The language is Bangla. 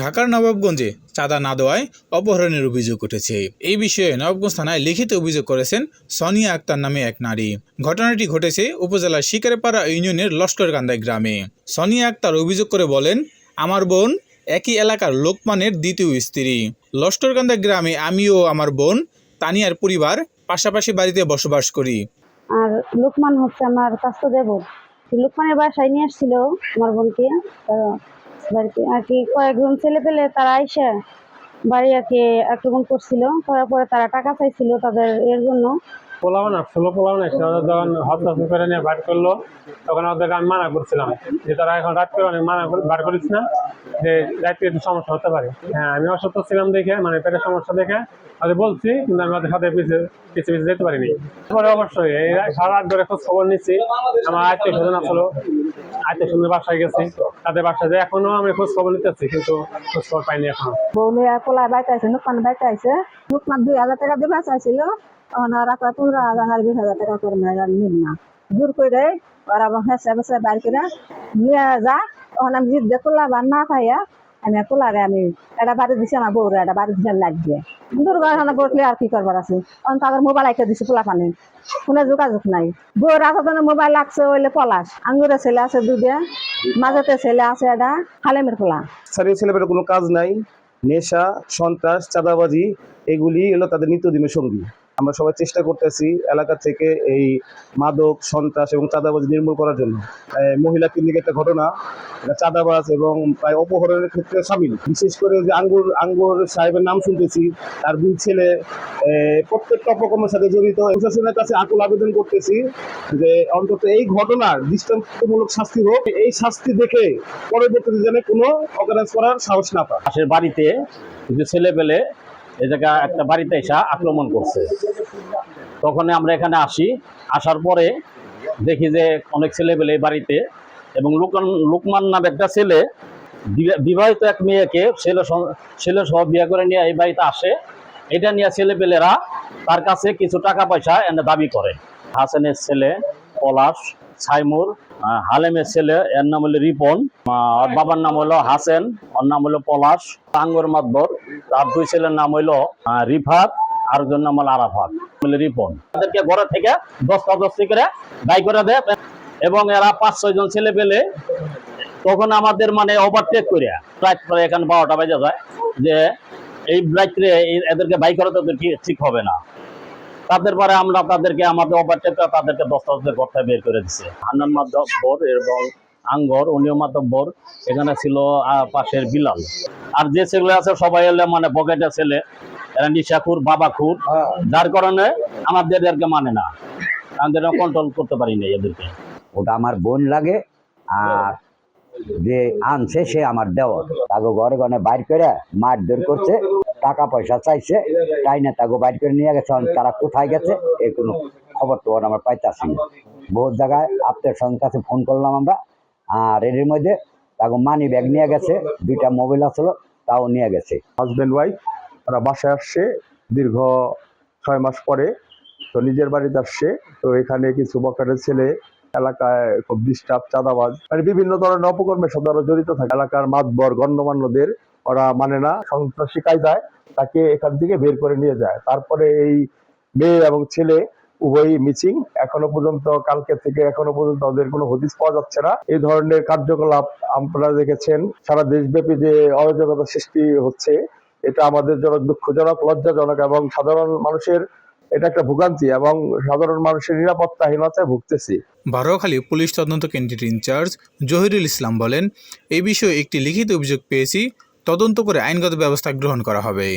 ঢাকার নবাবগঞ্জে চাঁদা না দেওয়ায় অপহরণের অভিযোগ উঠেছে। এই বিষয়ে নবাবগঞ্জ থানায় লিখিত অভিযোগ করেছেন সনিয়া আক্তার নামে এক নারী। ঘটনাটি ঘটেছে উপজেলার শিকারেপাড়া ইউনিয়নের লস্করকান্দাই গ্রামে। সনিয়া আক্তার অভিযোগ করে বলেন, আমার বোন একই এলাকার লোকমানের দ্বিতীয় স্ত্রী। লস্করকান্দা গ্রামে আমি ও আমার বোন, তানিয়ার পরিবার, পাশাপাশি বাড়িতে বসবাস করি। আর লোকমান হচ্ছে আমার কাস্ত দেবর। লোকমানের বাসায় নিয়ে আসছিল আমার বোনকে। বাড়িতে আর কি। কয়েকজন ছেলে পেলে তারা আইসে বাড়ি আর কি আক্রমণ করছিল। করার পরে তারা টাকা চাইছিল তাদের এর জন্য। পোলাও না ষোলো পোলাও না ওদের যখন হস্তাক্ষর করে নিয়ে বার করল, তখন ওদেরকে আমি মানা করছিলাম। যে তারা এখন রাত করে অনেক মানা বার করিস না, যে রাত্রে একটু সমস্যা হতে পারে। হ্যাঁ আমি অসুস্থ ছিলাম দেখে মানে পেটের সমস্যা দেখে আমি বলছি, কিন্তু আমি ওদের সাথে পিছিয়ে পিছিয়ে পিছিয়ে যেতে পারিনি। তারপরে অবশ্যই, এই সারা রাত ধরে খোঁজ খবর নিচ্ছি। আমার আত্মীয় স্বজন আসলো, আত্মীয় স্বজনের বাসায় গেছি। তাদের বাসায় যে এখনও আমি খোঁজ খবর নিতেছি, কিন্তু খোঁজ খবর পাইনি এখনও। বৌলে পোলা বাইতে আছে নুকমান বাইতে আছে নুকমান দুই হাজার টাকা দিয়ে দিবা চাইছিল ওরা কয় পনেরো হাজার বিশ হাজার টাকা করে মেয়েরা নিব না। দূর করে দেয় ওরা হেসে বেসে বাইর করে নিয়ে যা। তখন আমি জিদ করলাম, আর না পাইয়া আমি কোলারে আমি এটা বাড়ি দিছি আমার বউরে এটা বাড়ি দিছে লাগবে দুর্ঘটনা ঘটলে আর কি করবার আছে? তখন তাদের মোবাইল আইকে দিছি পোলা পানি ফোনে যোগাযোগ নাই। বউর আসতে মোবাইল লাগছে ওইলে পলাশ। আঙ্গুরে ছেলে আছে দুইটা, মাঝেতে ছেলে আছে এটা হালেমের পোলা। স্থানীয় ছেলেমেয়ের কোনো কাজ নাই। নেশা, সন্ত্রাস, চাঁদাবাজি, এগুলি হলো তাদের নিত্যদিনের সঙ্গী। আমরা সবাই চেষ্টা করতেছি এলাকা থেকে এই মাদক, সন্ত্রাস এবং চাঁদাবাজি নির্মূল করার জন্য। মহিলা কেন্দ্রিক একটা ঘটনা চাঁদাবাজ এবং প্রায় অপহরণের ক্ষেত্রে সামিল। বিশেষ করে যে আঙ্গুর আঙ্গুর সাহেবের নাম শুনতেছি, তার দুই ছেলে প্রত্যেকটা অপকর্মের সাথে জড়িত। প্রশাসনের কাছে আকুল আবেদন করতেছি যে অন্তত এই ঘটনার দৃষ্টান্তমূলক শাস্তি হোক। এই শাস্তি দেখে পরবর্তীতে যেন কোনো অকারেন্স করার সাহস না পায়। পাশের বাড়িতে কিছু ছেলে পেলে এ জায়গা একটা বাড়িতে এসে আক্রমণ করছে। তখন আমরা এখানে আসি, আসার পরে দেখি যে অনেক ছেলে পেলে এই বাড়িতে এবং লোকমান লোকমান নামে একটা ছেলে বিবাহিত এক মেয়েকে ছেলে ছেলে সহ বিয়ে করে নিয়ে এই বাড়িতে আসে। এটা নিয়ে ছেলে পেলেরা তার কাছে কিছু টাকা পয়সা এনে দাবি করে। হাসানের ছেলে পলাশ, সাইমুর হালেমের ছেলে এর নাম হলো রিপন। আহ, ওর বাবার নাম হলো হাসেন ওর নাম হলো পলাশ আঙ্গর মাতবর। তার দুই ছেলের নাম আহ, রিফাত আর একজন নাম হলো আরাফাত। রিপন। তাদেরকে ঘরে থেকে দশটা দশটি করে বাই করে দেয়। এবং এরা পাঁচ ছয় জন ছেলে পেলে তখন আমাদের মানে ওভারটেক করে। রাত করে এখানে বারোটা বাজে যায় যে এই এই- এদেরকে বাই করা তো ঠিক হবে না। তাদের পরে আমরা তাদেরকে আমাদের ওভারটেক তাদেরকে ঘর থেকে বের করে দিচ্ছে হান্নান মাধবর এবং আঙ্গর উনিও মাধবর এখানে ছিল পাশের বিলাল। আর যে ছেলে আছে সবাই এলে মানে পকেটে ছেলে। এরা নিশাখুর বাবাখুর। যার কারণে আমাদের এদেরকে মানে না। আমাদের কন্ট্রোল করতে পারি না এদেরকে। ওটা আমার বোন লাগে আর যে আনছে সে আমার দেওয়ার তাকে ঘরে ঘরে বাইর করে মারধর করছে। টাকা পয়সা চাইছে, তাই না তাকে বাইর করে নিয়ে গেছে তারা কোথায় গেছে এই কোনো খবর তো আমরা পাইতেছি না। বহুত জায়গায় আত্মীয় স্বজন কাছে ফোন করলাম আমরা, আর এর মধ্যে তাকে মানি ব্যাগ নিয়ে গেছে, দুইটা মোবাইল আসলো তাও নিয়ে গেছে। হাজব্যান্ড ওয়াইফ ওরা বাসায় আসছে, দীর্ঘ ছয় মাস পরে, তো নিজের বাড়িতে আসছে, তো এখানে কিছু বকারের ছেলে এলাকায় খুব ডিস্টার্ব চাঁদাবাজ। মানে বিভিন্ন ধরনের অপকর্মের সাথে ওরা জড়িত থাকে। এলাকার মাতবর গণ্যমান্যদের ওরা মানে না, সন্ত্রাসী কায়দায় তাকে এখান থেকে বের করে নিয়ে যায়। তারপরে এই মেয়ে এবং ছেলে উভয়ই মিচিং এখনও পর্যন্ত, কালকে থেকে এখনও পর্যন্ত ওদের কোনো হদিস পাওয়া যাচ্ছে না। এই ধরনের কার্যকলাপ আপনারা দেখেছেন। সারা দেশব্যাপী যে অরাজকতা সৃষ্টি হচ্ছে, এটা আমাদের জন্য দুঃখজনক, লজ্জাজনক এবং সাধারণ মানুষের এটা একটা ভোগান্তি এবং সাধারণ মানুষের নিরাপত্তাহীনতায় ভুগতেছি। বারোখালী পুলিশ তদন্ত কেন্দ্রের ইনচার্জ জহিরুল ইসলাম বলেন, এ বিষয়ে একটি লিখিত অভিযোগ পেয়েছি, তদন্ত করে আইনগত ব্যবস্থা গ্রহণ করা হবে।